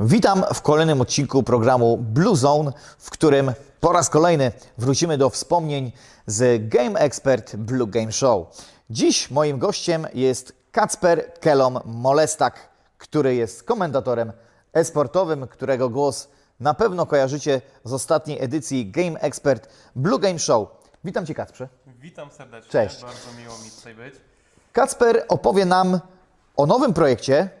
Witam w kolejnym odcinku programu Blue Zone, w którym po raz kolejny wrócimy do wspomnień z Game Expert Blue Game Show. Dziś moim gościem jest Kacper Kelom Molestak, który jest komentatorem esportowym, którego głos na pewno kojarzycie z ostatniej edycji Game Expert Blue Game Show. Witam Cię Kacprze. Witam serdecznie. Cześć. Bardzo miło mi tutaj być. Kacper opowie nam o nowym projekcie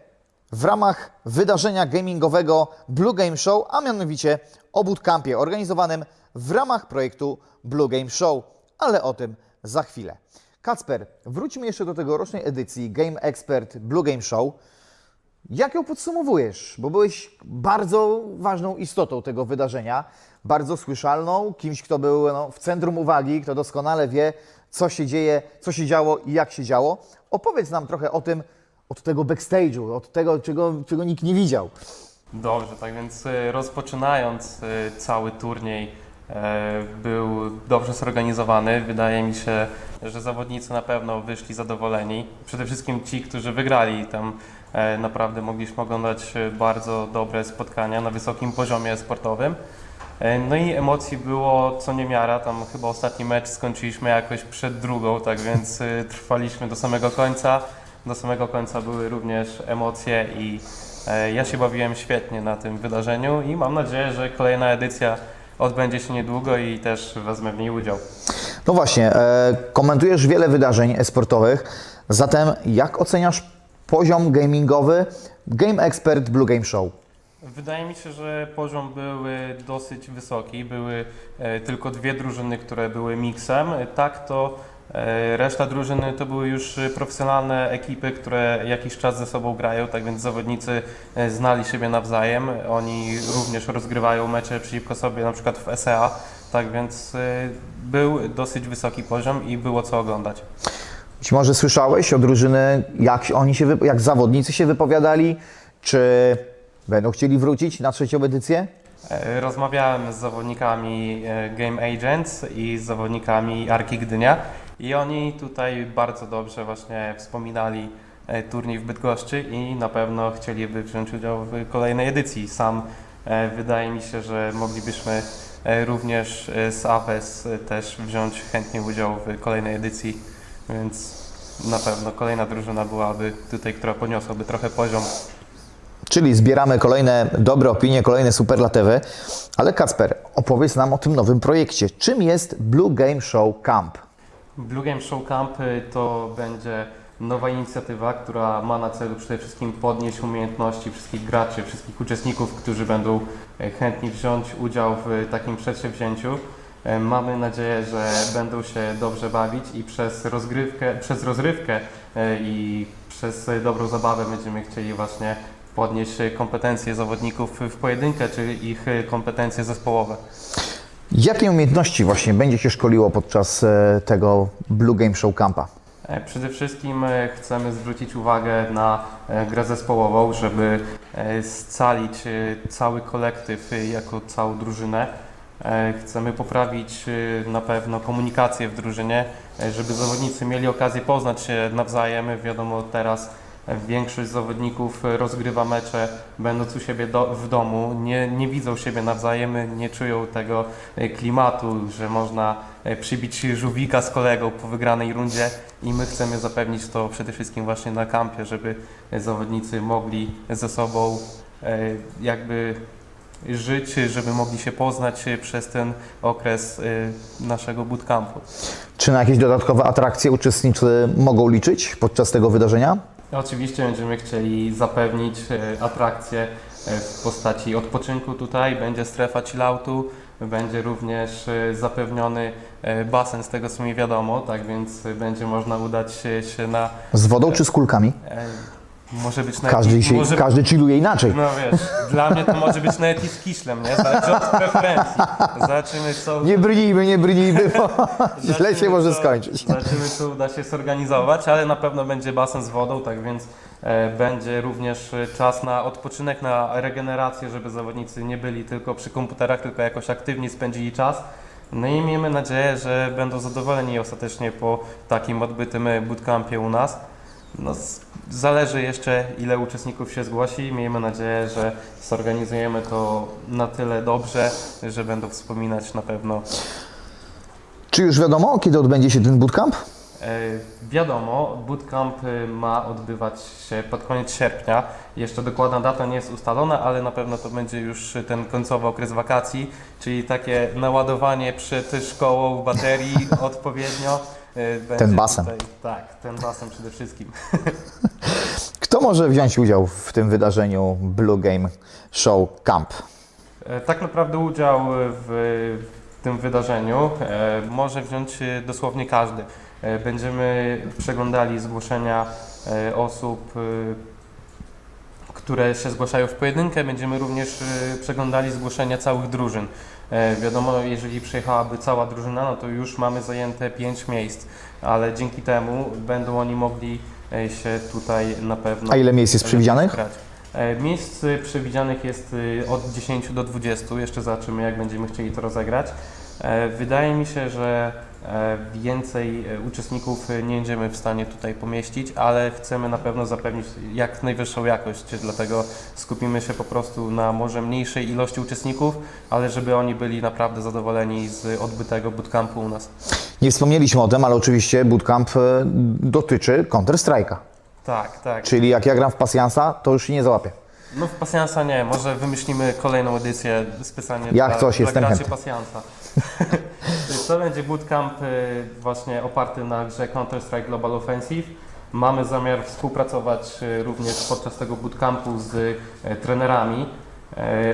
w ramach wydarzenia gamingowego Blue Game Show, a mianowicie o bootcampie organizowanym w ramach projektu Blue Game Show, ale o tym za chwilę. Kacper, wróćmy jeszcze do tegorocznej edycji Game Expert Blue Game Show. Jak ją podsumowujesz? Bo byłeś bardzo ważną istotą tego wydarzenia, bardzo słyszalną, kimś, kto był no, w centrum uwagi, kto doskonale wie, co się dzieje, co się działo i jak się działo. Opowiedz nam trochę o tym, od tego backstage'u, od tego, czego, czego nikt nie widział. Dobrze, tak więc e, rozpoczynając e, cały turniej e, był dobrze zorganizowany. Wydaje mi się, że zawodnicy na pewno wyszli zadowoleni. Przede wszystkim ci, którzy wygrali. Tam e, naprawdę mogliśmy oglądać e, bardzo dobre spotkania na wysokim poziomie sportowym. E, No i emocji było co niemiara, tam chyba ostatni mecz skończyliśmy jakoś przed drugą, tak więc trwaliśmy do samego końca. Do samego końca były również emocje i e, ja się bawiłem świetnie na tym wydarzeniu i mam nadzieję, że kolejna edycja odbędzie się niedługo i też wezmę w niej udział. No właśnie, e, komentujesz wiele wydarzeń e-sportowych, zatem jak oceniasz poziom gamingowy Game Expert Blue Game Show? Wydaje mi się, że poziom był dosyć wysoki. Były e, tylko dwie drużyny, które były miksem. Tak to reszta drużyny to były już e, profesjonalne ekipy, które jakiś czas ze sobą grają, tak więc zawodnicy e, znali siebie nawzajem. Oni również rozgrywają mecze przeciwko sobie, na przykład w SEA. Tak więc e, był dosyć wysoki poziom i było co oglądać. Być może słyszałeś o drużyny, jak oni się, jak zawodnicy się wypowiadali, czy będą chcieli wrócić na trzecią edycję? E, Rozmawiałem z zawodnikami e, Game Agents i z zawodnikami Arki Gdynia i oni tutaj bardzo dobrze właśnie wspominali e, turniej w Bydgoszczy i na pewno chcieliby wziąć udział w kolejnej edycji. Sam e, wydaje mi się, że moglibyśmy e, również z AWES też wziąć chętnie udział w kolejnej edycji, więc na pewno kolejna drużyna byłaby tutaj, która podniosłaby trochę poziom Czyli zbieramy kolejne dobre opinie, kolejne superlatywy. Ale Kacper, opowiedz nam o tym nowym projekcie. Czym jest Blue Game Show Camp? Blue Game Show Camp to będzie nowa inicjatywa, która ma na celu przede wszystkim podnieść umiejętności wszystkich graczy, wszystkich uczestników, którzy będą e, chętni wziąć udział w takim przedsięwzięciu. E, Mamy nadzieję, że będą się dobrze bawić i przez rozgrywkę, przez rozrywkę e, i przez e, dobrą zabawę będziemy chcieli właśnie podnieść e, kompetencje zawodników w pojedynkę, czy ich e, kompetencje zespołowe. Jakie umiejętności właśnie będzie się szkoliło podczas e, tego Blue Game Show Campa? E, Przede wszystkim e, chcemy zwrócić uwagę na grę zespołową, żeby scalić cały kolektyw jako całą drużynę. Chcemy poprawić na pewno komunikację w drużynie, żeby zawodnicy mieli okazję poznać się nawzajem. Wiadomo, teraz większość zawodników rozgrywa mecze będąc u siebie do, w domu, nie, nie widzą siebie nawzajem, nie czują tego e, klimatu, że można e, przybić żółwika z kolegą po wygranej rundzie i my chcemy zapewnić to przede wszystkim właśnie na kampie, żeby zawodnicy mogli ze sobą e, jakby żyć, żeby mogli się poznać przez ten okres naszego bootcampu. Czy na jakieś dodatkowe atrakcje uczestnicy mogą liczyć podczas tego wydarzenia? Oczywiście będziemy chcieli zapewnić e, atrakcje e, w postaci odpoczynku tutaj, będzie strefa chilloutu, będzie również e, zapewniony basen z tego co mi wiadomo, tak więc będzie można udać się na... Z wodą czy z kulkami? Może być nawet... Każdy, się, może, każdy chilluje inaczej. No wiesz, dla mnie to może być nawet i z kiszlem, nie? Zależy od preferencji. Zobaczymy co... Nie brnijmy, nie brnijmy, bo źle się może co- skończyć. Zobaczymy, co uda się zorganizować, ale na pewno będzie basen z wodą, tak więc e, będzie również e, czas na odpoczynek, na regenerację, żeby zawodnicy nie byli tylko przy komputerach, tylko jakoś aktywnie spędzili czas. No i miejmy nadzieję, że będą zadowoleni ostatecznie po takim odbytym e, bootcampie u nas. No, zależy jeszcze, ile uczestników się zgłosi. Miejmy nadzieję, że zorganizujemy to na tyle dobrze, że będą wspominać na pewno. Czy już wiadomo, kiedy odbędzie się ten bootcamp? E, wiadomo, bootcamp y, ma odbywać się pod koniec sierpnia. Jeszcze dokładna data nie jest ustalona, ale na pewno to będzie już ten końcowy okres wakacji, czyli takie naładowanie przed szkołą baterii odpowiednio. Będzie Ten basen. Tutaj, tak, ten basen przede wszystkim. Kto może wziąć udział w tym wydarzeniu Blue Game Show Camp? E, Tak naprawdę udział w tym wydarzeniu e, może wziąć e, dosłownie każdy. E, Będziemy przeglądali zgłoszenia e, osób, e, które się zgłaszają w pojedynkę. Będziemy również e, przeglądali zgłoszenia całych drużyn. E, Wiadomo, jeżeli przyjechałaby cała drużyna, no to już mamy zajęte 5 miejsc, ale dzięki temu będą oni mogli e, się tutaj na pewno A ile miejsc jest przewidzianych? E, Miejsc y, przewidzianych jest y, od 10 do 20. Jeszcze zobaczymy, jak będziemy chcieli to rozegrać. Wydaje mi się, że więcej e, uczestników nie będziemy w stanie tutaj pomieścić, ale chcemy na pewno zapewnić jak najwyższą jakość, dlatego skupimy się po prostu na może mniejszej ilości uczestników, ale żeby oni byli naprawdę zadowoleni z odbytego bootcampu u nas. Nie wspomnieliśmy o tym, ale oczywiście bootcamp e, dotyczy Counter-Strike'a. Tak, tak. Czyli jak ja gram w pasjansa, to już się nie załapię. No w pasjansa nie, może wymyślimy kolejną edycję specjalnie Jak dla, coś, dla jestem graczy chętny. pasjansa. to będzie bootcamp y, właśnie oparty na grze Counter-Strike Global Offensive. Mamy zamiar współpracować y, również podczas tego bootcampu z y, trenerami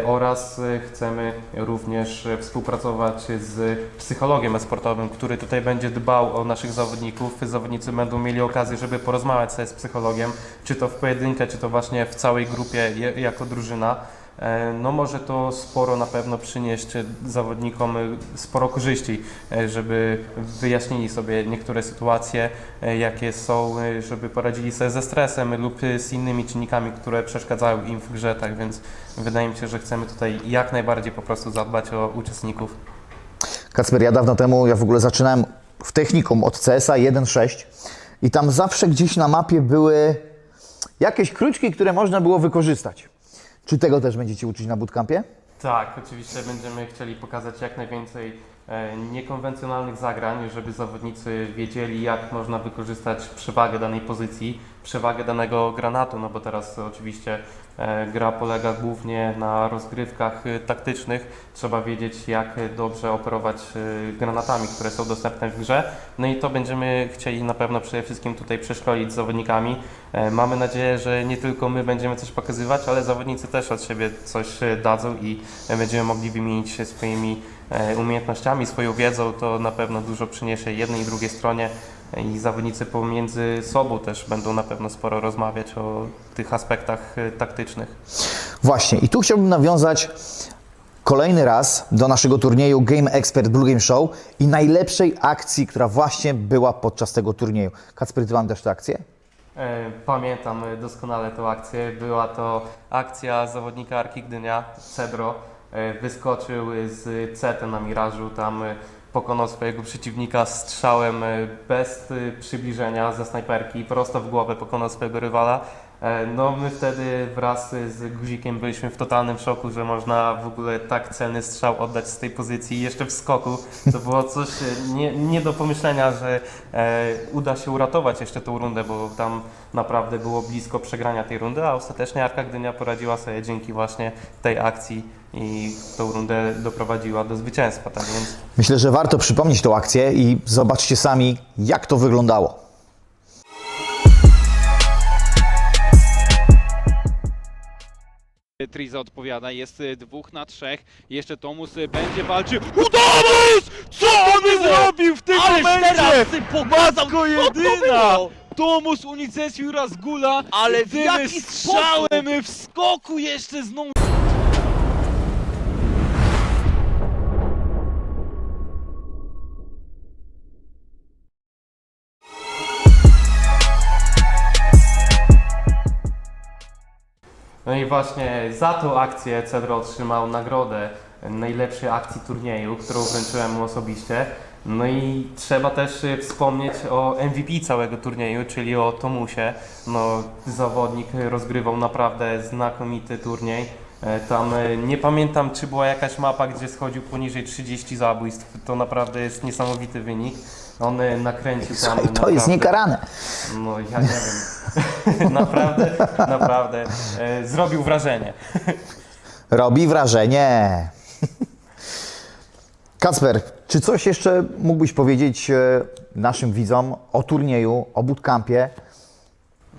oraz chcemy również współpracować z psychologiem esportowym, który tutaj będzie dbał o naszych zawodników. Zawodnicy będą mieli okazję, żeby porozmawiać sobie z psychologiem, czy to w pojedynkę, czy to właśnie w całej grupie jako drużyna. E, No może to sporo na pewno przynieść zawodnikom sporo korzyści, e, żeby wyjaśnili sobie niektóre sytuacje, e, jakie są, żeby poradzili sobie ze stresem lub z innymi czynnikami, które przeszkadzają im w grze, tak więc wydaje mi się, że chcemy tutaj jak najbardziej po prostu zadbać o uczestników. Kacper, ja dawno temu, ja w ogóle zaczynałem w technikum od CSA 1.6 i tam zawsze gdzieś na mapie były jakieś kruczki, które można było wykorzystać. Czy tego też będziecie uczyć na bootcampie? Tak, oczywiście będziemy chcieli pokazać jak najwięcej e, niekonwencjonalnych zagrań, żeby zawodnicy wiedzieli, jak można wykorzystać przewagę danej pozycji, przewagę danego granatu, no bo teraz oczywiście gra polega głównie na rozgrywkach e, taktycznych. Trzeba wiedzieć, jak dobrze operować e, granatami, które są dostępne w grze. No i to będziemy chcieli na pewno przede wszystkim tutaj przeszkolić zawodnikami. E, Mamy nadzieję, że nie tylko my będziemy coś pokazywać, ale zawodnicy też od siebie coś e, dadzą i e, będziemy mogli wymienić się swoimi e, umiejętnościami, swoją wiedzą. To na pewno dużo przyniesie jednej i drugiej stronie e, i zawodnicy pomiędzy sobą też będą na pewno sporo rozmawiać o tych aspektach e, taktycznych. Właśnie, i tu chciałbym nawiązać kolejny raz do naszego turnieju Game Expert Blue Game Show i najlepszej akcji, która właśnie była podczas tego turnieju. Kacper, ty pamiętasz tę akcję? E, Pamiętam doskonale tę akcję. Była to akcja zawodnika Arki Gdynia, Cedro. E, Wyskoczył z CT na mirażu, tam pokonał swojego przeciwnika strzałem e, bez e, przybliżenia ze snajperki, prosto w głowę pokonał swojego rywala. E, No my wtedy wraz z Guzikiem byliśmy w totalnym szoku, że można w ogóle tak celny strzał oddać z tej pozycji jeszcze w skoku. To było coś e, nie, nie do pomyślenia, że e, uda się uratować jeszcze tą rundę, bo tam naprawdę było blisko przegrania tej rundy, a ostatecznie Arka Gdynia poradziła sobie dzięki właśnie tej akcji i tą rundę doprowadziła do zwycięstwa. Tak więc Myślę, że warto przypomnieć tą akcję i zobaczcie sami, jak to wyglądało. Triza odpowiada, jest y, dwóch na trzech, jeszcze Tomus y, będzie walczył. Tomus! Co on zrobił w tym momencie? Matko jedyna! Tomus unicestwił raz gula, Ale w tym jaki strzałem w skoku jeszcze znowu. No i właśnie za tą akcję Cedro otrzymał nagrodę najlepszej akcji turnieju, którą wręczyłem mu osobiście. No i trzeba też y, wspomnieć o MVP całego turnieju, czyli o Tomusie. No, zawodnik rozgrywał naprawdę znakomity turniej. E, Tam e, nie pamiętam, czy była jakaś mapa, gdzie schodził poniżej 30 zabójstw. To naprawdę jest niesamowity wynik. On e, nakręcił tam. Słuchaj, to jest niekarane. No ja nie wiem. naprawdę, naprawdę. E, Zrobił wrażenie. Robi wrażenie. Kacper, czy coś jeszcze mógłbyś powiedzieć e, naszym widzom o turnieju, o bootcampie?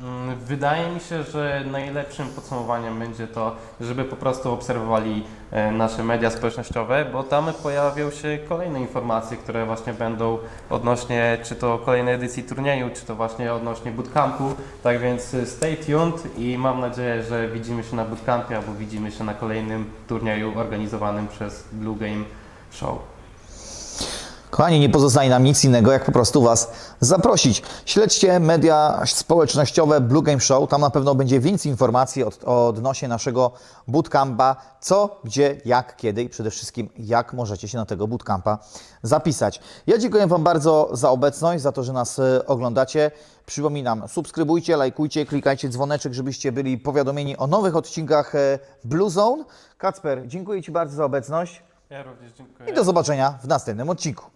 Mm, Wydaje mi się, że najlepszym podsumowaniem będzie to, żeby po prostu obserwowali e, nasze media społecznościowe, bo tam pojawią się kolejne informacje, które właśnie będą odnośnie czy to kolejnej edycji turnieju, czy to właśnie odnośnie bootcampu. Tak więc e, stay tuned i mam nadzieję, że widzimy się na bootcampie albo widzimy się na kolejnym turnieju organizowanym przez Blue Game Show. Kochani, nie pozostaje nam nic innego, jak po prostu Was zaprosić. Śledźcie media społecznościowe Blue Game Show, tam na pewno będzie więcej informacji od, odnośnie naszego bootcampa, co, gdzie, jak, kiedy i przede wszystkim jak możecie się na tego bootcampa zapisać. Ja dziękuję Wam bardzo za obecność, za to, że nas e, oglądacie. Przypominam, subskrybujcie, lajkujcie, klikajcie dzwoneczek, żebyście byli powiadomieni o nowych odcinkach e, Blue Zone. Kacper, dziękuję Ci bardzo za obecność Ja również dziękuję. i do zobaczenia w następnym odcinku.